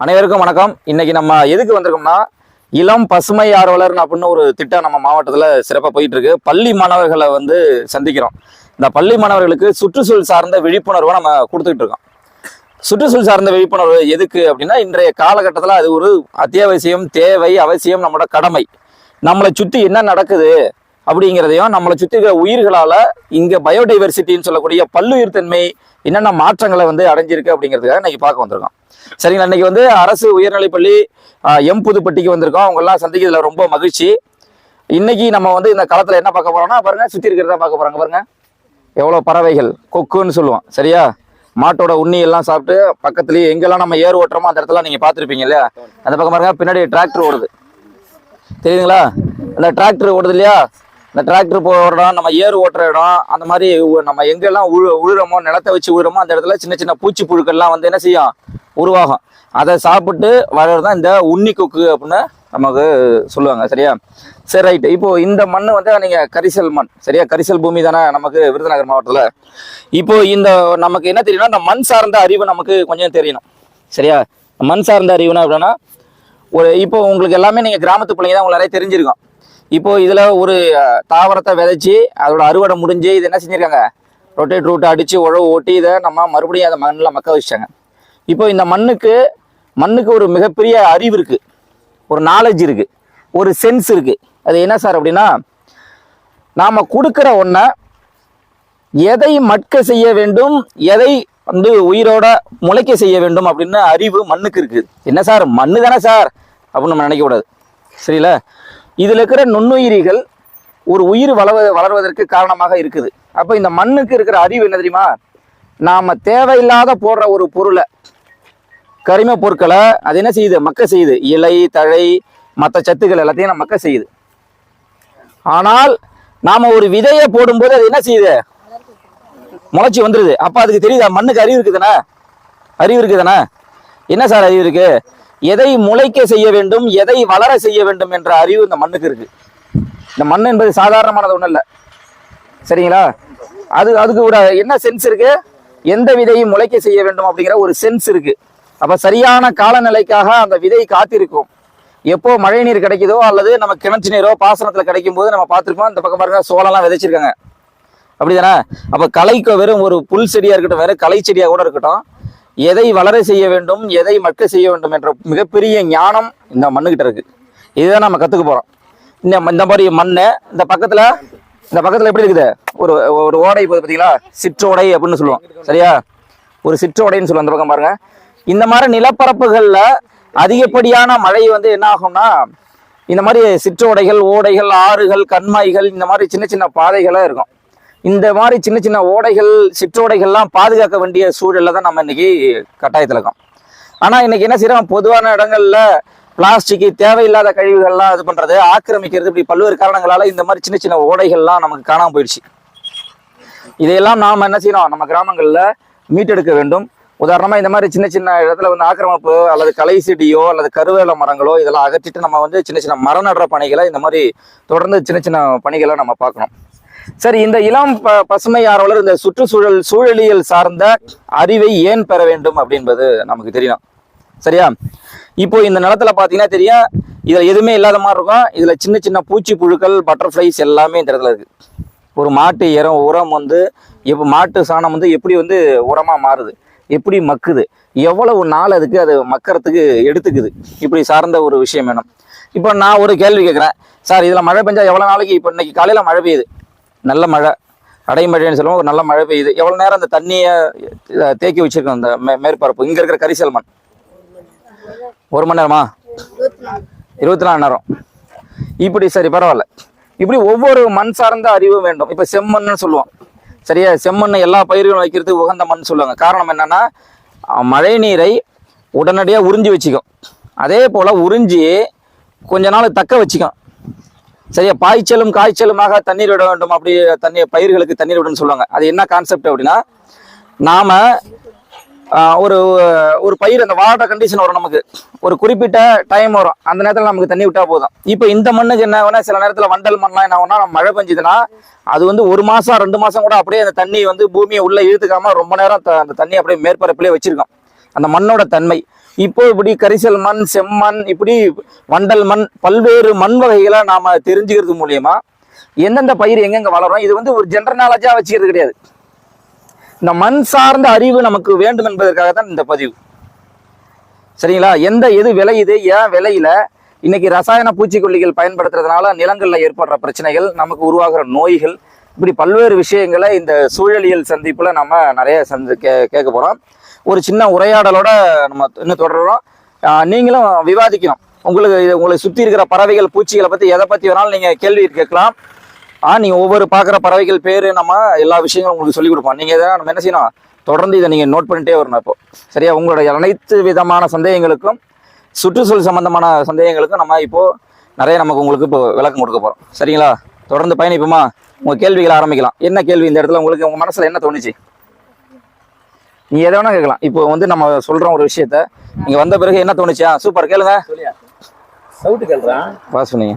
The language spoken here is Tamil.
அனைவருக்கும் வணக்கம். இன்னைக்கு நம்ம எதுக்கு வந்திருக்கோம்னா இளம் பசுமை ஆர்வலர் அப்படின்னு ஒரு திட்டம் நம்ம மாவட்டத்தில் சிறப்பாக போயிட்டு இருக்கு பள்ளி மாணவர்களை வந்து சந்திக்கிறோம். இந்த பள்ளி மாணவர்களுக்கு சுற்றுச்சூழல் சார்ந்த விழிப்புணர்வை நம்ம கொடுத்துக்கிட்டு இருக்கோம். சுற்றுச்சூழல் சார்ந்த விழிப்புணர்வு எதுக்கு அப்படின்னா இன்றைய காலகட்டத்தில் அது ஒரு அத்தியாவசியம் தேவை அவசியம் நம்மளோட கடமை. நம்மளை சுற்றி என்ன நடக்குது? அப்படிங்கிறதையும் நம்மளை சுற்றி இருக்கிற உயிர்களால் இங்கே பயோடைவர்சிட்டின்னு சொல்லக்கூடிய பல்லுயிர் தன்மை என்னென்ன மாற்றங்களை வந்து அடைஞ்சிருக்கு அப்படிங்கிறதுக்காக இன்றைக்கி பார்க்க வந்திருக்கோம். சரிங்களா இன்னைக்கு வந்து அரசு உயர்நிலைப்பள்ளி எம் புதுப்பட்டிக்கு வந்திருக்கோம். அவங்கெல்லாம் சந்திக்கிறதுல ரொம்ப மகிழ்ச்சி. இன்னைக்கு நம்ம வந்து இந்த காலத்தில் என்ன பார்க்க போகிறோம்னா பாருங்கள் சுற்றி இருக்கிறதா பார்க்க போகிறாங்க பாருங்கள் எவ்வளோ பறவைகள் கொக்குன்னு சொல்லுவோம் சரியா? மாட்டோட உண்ணி எல்லாம் சாப்பிட்டு பக்கத்துலேயே எங்கெல்லாம் நம்ம ஏர் ஓட்டுறோமோ அந்த இடத்துல நீங்கள் பார்த்துருப்பீங்க இல்லையா? அந்த பக்கம் பாருங்க பின்னாடி டிராக்டர் ஓடுது. தெரியுதுங்களா? அந்த டிராக்டர் ஓடுது இல்லையா? இந்த டிராக்டர் போகிற இடம் நம்ம ஏர் ஓட்டுற இடம் அந்த மாதிரி நம்ம எங்கெல்லாம் உழு உழுறமோ நிலத்தை வச்சு உழுறோமோ அந்த இடத்துல சின்ன சின்ன பூச்சி புழுக்கள்லாம் வந்து என்ன செய்யும்? உருவாகும். அதை சாப்பிட்டு வர்றது தான் இந்த உண்ணி கொக்கு அப்படின்னு நமக்கு சொல்லுவாங்க சரியா? சரி ரைட்டு இப்போ இந்த மண் வந்து நீங்கள் கரிசல் மண் சரியா? கரிசல் பூமி தானே நமக்கு விருதுநகர் மாவட்டத்தில். இப்போ இந்த நமக்கு என்ன தெரியும்னா இந்த மண் சார்ந்த அறிவு நமக்கு கொஞ்சம் தெரியணும் சரியா? மண் சார்ந்த அறிவுனா அப்படின்னா ஒரு இப்போ உங்களுக்கு எல்லாமே நீங்கள் கிராமத்து பிள்ளைங்க தான் உங்களுக்கு நிறைய தெரிஞ்சிருக்கும். இப்போ இதில் ஒரு தாவரத்தை விதைச்சி அதோட அறுவடை முடிஞ்சு இது என்ன செஞ்சுருக்காங்க? ரொட்டேட் ரூட்டை அடித்து உழவு ஓட்டி இதை நம்ம மறுபடியும் அதை மண்ணில் மக்க வச்சிட்டாங்க. இப்போ இந்த மண்ணுக்கு மண்ணுக்கு ஒரு மிகப்பெரிய அறிவு இருக்குது ஒரு நாலேஜ் இருக்குது ஒரு சென்ஸ் இருக்குது அது என்ன சார் அப்படின்னா நாம் கொடுக்குற ஒன்றை எதை மட்க செய்ய வேண்டும் எதை வந்து உயிரோட முளைக்க செய்ய வேண்டும் அப்படின்னு அறிவு மண்ணுக்கு இருக்குது என்ன சார்? மண்ணு தானே சார். அப்படின்னு நம்ம நினைக்கக்கூடாது. சரிங்களா இதில் இருக்கிற நுண்ணுயிரிகள் ஒரு உயிர் வளவ வளர்வதற்கு காரணமாக இருக்குது. அப்போ இந்த மண்ணுக்கு இருக்கிற அறிவு என்ன தெரியுமா? நாம் தேவையில்லாத போடுற ஒரு பொருளை கரிம பொருட்களை அது என்ன செய்யுது? மக்க செய்யுது. இலை தழை மற்ற சத்துக்கள் எல்லாத்தையும் நம்ம மக்க செய்யுது. ஆனால் நாம ஒரு விதையை போடும்போது அது என்ன செய்யுது? முளைச்சி வந்துருது. அப்ப அதுக்கு தெரியுதா? மண்ணுக்கு அறிவு இருக்குதுண்ணா அறிவு இருக்குதுண்ணா என்ன சார் அறிவு இருக்கு? எதை முளைக்க செய்ய வேண்டும் எதை வளர செய்ய வேண்டும் என்ற அறிவு இந்த மண்ணுக்கு இருக்கு. இந்த மண் என்பது சாதாரணமானது ஒன்றும் இல்லை சரிங்களா? அது அதுக்கு கூட என்ன சென்ஸ் இருக்கு? எந்த விதையும் முளைக்க செய்ய வேண்டும் அப்படிங்கிற ஒரு சென்ஸ் இருக்கு. அப்ப சரியான காலநிலைக்காக அந்த விதை காத்திருக்கும். எப்போ மழை நீர் கிடைக்குதோ அல்லது நம்ம கிணற்று நீரோ பாசனத்துல கிடைக்கும் போது நம்ம பார்த்துருக்கோம் இந்த பக்கம் பாருங்க சோளம்லாம் விதைச்சிருக்காங்க. அப்படிதானே? அப்ப கலைக்கு வெறும் ஒரு புல் செடியா இருக்கட்டும் வேற களை செடியா கூட இருக்கட்டும் எதை வளர செய்ய வேண்டும் எதை மட்க செய்ய வேண்டும் என்ற மிகப்பெரிய ஞானம் இந்த மண்ணுக்கிட்ட இருக்கு. இதுதான் நம்ம கத்துக்க போறோம். இந்த இந்த மாதிரி மண்ணு இந்த பக்கத்துல இந்த பக்கத்துல எப்படி இருக்குது? ஒரு ஒரு ஓடை போகுது பாத்தீங்களா? சிற்றோடை அப்படின்னு சொல்லுவோம். சரியா? ஒரு சிற்றோடைன்னு சொல்லுவோம் அந்த பக்கம் பாருங்க. இந்த மாதிரி நிலப்பரப்புகள்ல அதிகப்படியான மழை வந்து என்ன ஆகும்னா இந்த மாதிரி சிற்றோடைகள் ஓடைகள் ஆறுகள் கண்மாய்கள் இந்த மாதிரி சின்ன சின்ன பாதைகளாக இருக்கும். இந்த மாதிரி சின்ன சின்ன ஓடைகள் சிற்றோடைகள்லாம் பாதுகாக்க வேண்டிய சூழல்ல தான் நம்ம இன்னைக்கு கட்டாயத்தில் இருக்கோம். ஆனால் இன்னைக்கு என்ன செய்யறோம் பொதுவான இடங்கள்ல பிளாஸ்டிக் தேவையில்லாத கழிவுகள்லாம் இது பண்ணுறது ஆக்கிரமிக்கிறது இப்படி பல்வேறு காரணங்களால் இந்த மாதிரி சின்ன சின்ன ஓடைகள்லாம் நமக்கு காணாம போயிடுச்சு. இதையெல்லாம் நாம் என்ன செய்யணும்? நம்ம கிராமங்களில் மீட்டெடுக்க வேண்டும். உதாரணமாக இந்த மாதிரி சின்ன சின்ன இடத்துல வந்து ஆக்கிரமிப்பு அல்லது களை செடியோ அல்லது கருவேல மரங்களோ இதெல்லாம் அகற்றிட்டு நம்ம வந்து சின்ன சின்ன மரம் நடுற பணிகளை இந்த மாதிரி தொடர்ந்து சின்ன சின்ன பணிகளை நம்ம பார்க்கணும். சரி இந்த இளம் ப பசுமை ஆர்வலர் இந்த சுற்றுச்சூழல் சூழலியல் சார்ந்த அறிவை ஏன் பெற வேண்டும் அப்படின்றது நமக்கு தெரியும் சரியா? இப்போ இந்த நிலத்துல பார்த்தீங்கன்னா தெரியும் இதில் எதுவுமே இல்லாத மாதிரி இருக்கும். இதில் சின்ன சின்ன பூச்சி புழுக்கள் பட்டர்ஃப்ளைஸ் எல்லாமே இந்த இடத்துல இருக்குது ஒரு மாட்டு இரம் உரம் வந்து இப்போ மாட்டு சாணம் வந்து எப்படி வந்து உரமாக மாறுது? எப்படி மக்குது? எவ்வளவு நாள் அதுக்கு அது மக்கிறதுக்கு எடுத்துக்குது? இப்படி சார்ந்த ஒரு விஷயம் வேணும். இப்போ நான் ஒரு கேள்வி கேட்குறேன் சார் இதில் மழை பெஞ்சால் எவ்வளோ நாளைக்கு இப்போ இன்னைக்கு காலையில் மழை பெய்யுது? நல்ல மழை அடைமழைன்னு சொல்லுவோம் ஒரு நல்ல மழை பெய்யுது. எவ்வளோ நேரம் அந்த தண்ணியை தேக்கி வச்சிருக்கோம் அந்த மே மேற்பரப்பு? இங்கே இருக்கிற கரிசல் மண். ஒரு மணி நேரமா? இருபத்தி நாலு நேரம். இப்படி சரி பரவாயில்ல. இப்படி ஒவ்வொரு மண் சார்ந்த அறிவும் வேண்டும். இப்போ செம்மண்னு சொல்லுவோம். சரியா? செம்மண் எல்லா பயிர்களும் வைக்கிறதுக்கு உகந்த மண் சொல்லுவாங்க. காரணம் என்னன்னா மழை நீரை உடனடியாக உறிஞ்சி வச்சுக்கும். அதே போல் உறிஞ்சி கொஞ்ச நாள் தக்க வச்சுக்கும். சரியா? பாய்ச்சலும் காய்ச்சலுமாக தண்ணீர் விட வேண்டும். அப்படி தண்ணி பயிர்களுக்கு தண்ணீர் விடணும்னு சொல்லுவாங்க. அது என்ன கான்செப்ட் அப்படின்னா நாம ஒரு ஒரு பயிர் அந்த வாட்டர் கண்டிஷன் வரும் நமக்கு. ஒரு குறிப்பிட்ட டைம் வரும். அந்த நேரத்தில் நமக்கு தண்ணி விட்டா போதும். இப்போ இந்த மண்ணுக்கு என்ன ஆகும்னா சில நேரத்தில் வண்டல் மண்ணெலாம் என்ன ஆகும்னா நம்ம மழை பெஞ்சுதுன்னா அது வந்து ஒரு மாதம் ரெண்டு மாதம் கூட அப்படியே அந்த தண்ணி வந்து பூமியை உள்ளே இழுத்துக்காம ரொம்ப நேரம் அந்த தண்ணி அப்படியே மேற்பரப்பிலே வச்சிருக்கோம். அந்த மண்ணோட தன்மை. இப்போ இப்படி கரிசல் மண் செம்மண் இப்படி வண்டல் மண் பல்வேறு மண் வகைகளை நாம தெரிஞ்சுக்கிறது மூலியமா எந்தெந்த பயிர் எங்கெங்க வளரும் இது வந்து ஒரு ஜென்ரல் நாலேஜா வச்சுக்கிறது கிடையாது. இந்த மண் சார்ந்த அறிவு நமக்கு வேண்டும் என்பதற்காக தான் இந்த பதிவு. சரிங்களா? எந்த எது விளையுது ஏன் விளையில இன்னைக்கு ரசாயன பூச்சிக்கொல்லிகள் பயன்படுத்துறதுனால நிலங்கள்ல ஏற்படுற பிரச்சனைகள் நமக்கு உருவாகிற நோய்கள் இப்படி பல்வேறு விஷயங்களை இந்த சூழலியல் சந்திப்புல நம்ம நிறைய சந்தி கே கேட்க போறோம். ஒரு சின்ன உரையாடலோட நம்ம இன்னும் தொடர்றோம்? நீங்களும் விவாதிக்கணும். உங்களுக்கு இது உங்களை சுற்றி இருக்கிற பறவைகள் பூச்சிகளை பற்றி எதை பற்றி வேணாலும் நீங்கள் கேள்வி கேட்கலாம். ஆனால் நீங்கள் ஒவ்வொரு பார்க்குற பறவைகள் பேர் நம்ம எல்லா விஷயங்களும் உங்களுக்கு சொல்லிக் கொடுப்போம். நீங்கள் எதாவது நம்ம என்ன செய்யணும்? தொடர்ந்து இதை நீங்கள் நோட் பண்ணிட்டே வரணும் இப்போ சரியா? உங்களுடைய அனைத்து விதமான சந்தேகங்களுக்கும் சுற்றுச்சூழல் சம்பந்தமான சந்தேகங்களுக்கும் நம்ம இப்போது நிறைய நமக்கு உங்களுக்கு இப்போ விளக்கம் கொடுக்க போகிறோம் சரிங்களா? தொடர்ந்து பயணிப்போமா? உங்கள் கேள்விகளை ஆரம்பிக்கலாம். என்ன கேள்வி இந்த இடத்துல உங்களுக்கு உங்கள் மனசில் என்ன தோணுச்சு? நீ எதை வேணா கேட்கலாம். இப்போ வந்து நம்ம சொல்றோம் ஒரு விஷயத்த நீங்க வந்த பிறகு என்ன தோணுச்சா? சூப்பர் கேளுங்க. சவுட்டு கேள்றான் பாஸ் பண்ணீங்க.